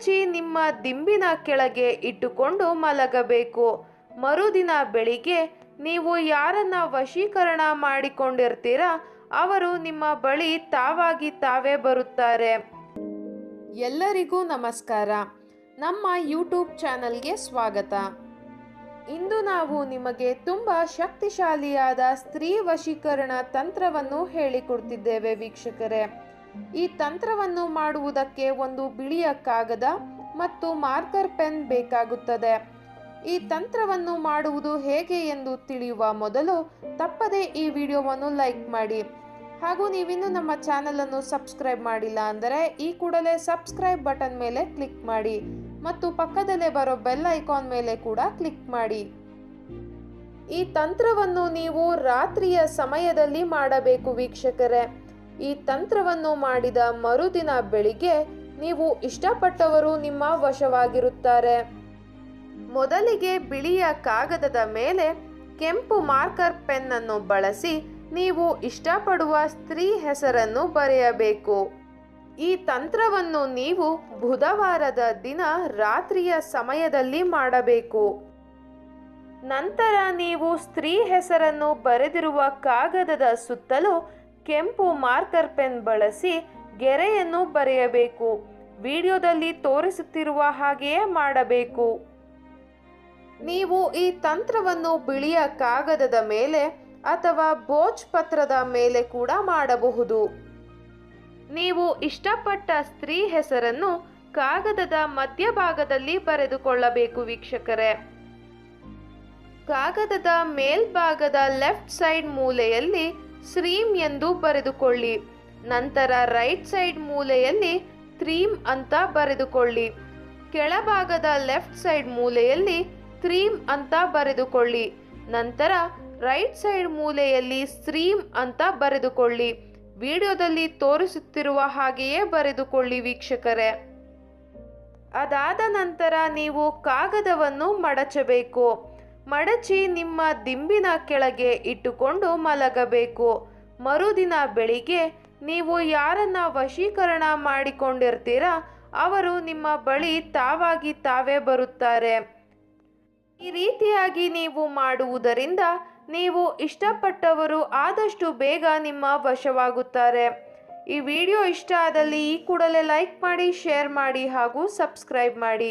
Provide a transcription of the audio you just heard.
ಹಚ್ಚಿ ನಿಮ್ಮ ದಿಂಬಿನ ಕೆಳಗೆ ಇಟ್ಟುಕೊಂಡು ಮಲಗಬೇಕು. ಮರುದಿನ ಬೆಳಿಗ್ಗೆ ನೀವು ಯಾರನ್ನ ವಶೀಕರಣ ಮಾಡಿಕೊಂಡಿರ್ತೀರಾ, ಅವರು ನಿಮ್ಮ ಬಳಿ ತಾವಾಗಿ ತಾವೇ ಬರುತ್ತಾರೆ. ಎಲ್ಲರಿಗೂ ನಮಸ್ಕಾರ. ನಮ್ಮ ಯೂಟ್ಯೂಬ್ ಚಾನಲ್ಗೆ ಸ್ವಾಗತ. ಇಂದು ನಾವು ನಿಮಗೆ ತುಂಬ ಶಕ್ತಿಶಾಲಿಯಾದ ಸ್ತ್ರೀ ವಶೀಕರಣ ತಂತ್ರವನ್ನು ಹೇಳಿಕೊಡ್ತಿದ್ದೇವೆ ವೀಕ್ಷಕರೇ. ಈ ತಂತ್ರವನ್ನು ಮಾಡುವುದಕ್ಕೆ ಒಂದು ಬಿಳಿಯ ಕಾಗದ ಮತ್ತು ಮಾರ್ಕರ್ ಪೆನ್ ಬೇಕಾಗುತ್ತದೆ. ಈ ತಂತ್ರವನ್ನು ಮಾಡುವುದು ಹೇಗೆ ಎಂದು ತಿಳಿಯುವ ಮೊದಲು ತಪ್ಪದೇ ಈ ವಿಡಿಯೋವನ್ನು ಲೈಕ್ ಮಾಡಿ. ಹಾಗೂ ನೀವಿನ್ನೂ ನಮ್ಮ ಚಾನಲನ್ನು ಸಬ್ಸ್ಕ್ರೈಬ್ ಮಾಡಿಲ್ಲ ಅಂದರೆ ಈ ಕೂಡಲೇ ಸಬ್ಸ್ಕ್ರೈಬ್ ಬಟನ್ ಮೇಲೆ ಕ್ಲಿಕ್ ಮಾಡಿ ಮತ್ತು ಪಕ್ಕದಲ್ಲೇ ಬರೋ ಬೆಲ್ ಐಕಾನ್ ಮೇಲೆ ಕೂಡ ಕ್ಲಿಕ್ ಮಾಡಿ. ಈ ತಂತ್ರವನ್ನು ನೀವು ರಾತ್ರಿಯ ಸಮಯದಲ್ಲಿ ಮಾಡಬೇಕು ವೀಕ್ಷಕರೇ. ಈ ತಂತ್ರವನ್ನು ಮಾಡಿದ ಮರುದಿನ ಬೆಳಿಗ್ಗೆ ನೀವು ಇಷ್ಟಪಟ್ಟವರು ನಿಮ್ಮ ವಶವಾಗಿರುತ್ತಾರೆ. ಮೊದಲಿಗೆ ಬಿಳಿಯ ಕಾಗದದ ಮೇಲೆ ಕೆಂಪು ಮಾರ್ಕರ್ ಪೆನ್ ಅನ್ನು ಬಳಸಿ ನೀವು ಇಷ್ಟಪಡುವ ಸ್ತ್ರೀ ಹೆಸರನ್ನು ಬರೆಯಬೇಕು. ಈ ತಂತ್ರವನ್ನು ನೀವು ಬುಧವಾರದ ದಿನ ರಾತ್ರಿಯ ಸಮಯದಲ್ಲಿ ಮಾಡಬೇಕು. ನಂತರ ನೀವು ಸ್ತ್ರೀ ಹೆಸರನ್ನು ಬರೆದಿರುವ ಕಾಗದದ ಸುತ್ತಲೂ ಕೆಂಪು ಮಾರ್ಕರ್ ಪೆನ್ ಬಳಸಿ ಗೆರೆಯನ್ನು ಬರೆಯಬೇಕು. ವಿಡಿಯೋದಲ್ಲಿ ತೋರಿಸುತ್ತಿರುವ ಹಾಗೆಯೇ ಮಾಡಬೇಕು. ನೀವು ಈ ತಂತ್ರವನ್ನು ಬಿಳಿಯ ಕಾಗದದ ಮೇಲೆ ಅಥವಾ ಬೋಚ್ ಪತ್ರದ ಮೇಲೆ ಕೂಡ ಮಾಡಬಹುದು. ನೀವು ಇಷ್ಟಪಟ್ಟ ಸ್ತ್ರೀ ಹೆಸರನ್ನು ಕಾಗದದ ಮಧ್ಯಭಾಗದಲ್ಲಿ ಬರೆದುಕೊಳ್ಳಬೇಕು ವೀಕ್ಷಕರೇ. ಕಾಗದದ ಮೇಲ್ಭಾಗದ ಲೆಫ್ಟ್ ಸೈಡ್ ಮೂಲೆಯಲ್ಲಿ ಸ್ರೀಮ್ ಎಂದು ಬರೆದುಕೊಳ್ಳಿ. ನಂತರ ರೈಟ್ ಸೈಡ್ ಮೂಲೆಯಲ್ಲಿ ತ್ರೀಮ್ ಅಂತ ಬರೆದುಕೊಳ್ಳಿ. ಕೆಳಭಾಗದ ಲೆಫ್ಟ್ ಸೈಡ್ ಮೂಲೆಯಲ್ಲಿ ತ್ರೀಮ್ ಅಂತ ಬರೆದುಕೊಳ್ಳಿ. ನಂತರ ರೈಟ್ ಸೈಡ್ ಮೂಲೆಯಲ್ಲಿ ಸ್ಟ್ರೀಮ್ ಅಂತ ಬರೆದುಕೊಳ್ಳಿ. ವಿಡಿಯೋದಲ್ಲಿ ತೋರಿಸುತ್ತಿರುವ ಹಾಗೆಯೇ ಬರೆದುಕೊಳ್ಳಿ ವೀಕ್ಷಕರೇ. ಅದಾದ ನಂತರ ನೀವು ಕಾಗದವನ್ನು ಮಡಚಬೇಕು. ಮಡಚಿ ನಿಮ್ಮ ದಿಂಬಿನ ಕೆಳಗೆ ಇಟ್ಟುಕೊಂಡು ಮಲಗಬೇಕು. ಮರುದಿನ ಬೆಳಿಗ್ಗೆ ನೀವು ಯಾರನ್ನ ವಶೀಕರಣ ಮಾಡಿಕೊಂಡಿರ್ತೀರಾ, ಅವರು ನಿಮ್ಮ ಬಳಿ ತಾವಾಗಿ ತಾವೇ ಬರುತ್ತಾರೆ. ಈ ರೀತಿಯಾಗಿ ನೀವು ಮಾಡುವುದರಿಂದ ನೀವು ಇಷ್ಟಪಟ್ಟವರು ಆದಷ್ಟು ಬೇಗ ನಿಮ್ಮ ವಶವಾಗುತ್ತಾರೆ. ಈ ವಿಡಿಯೋ ಇಷ್ಟ ಆದಲ್ಲಿ ಈ ಕೂಡಲೇ ಲೈಕ್ ಮಾಡಿ, ಶೇರ್ ಮಾಡಿ ಹಾಗೂ ಸಬ್ಸ್ಕ್ರೈಬ್ ಮಾಡಿ.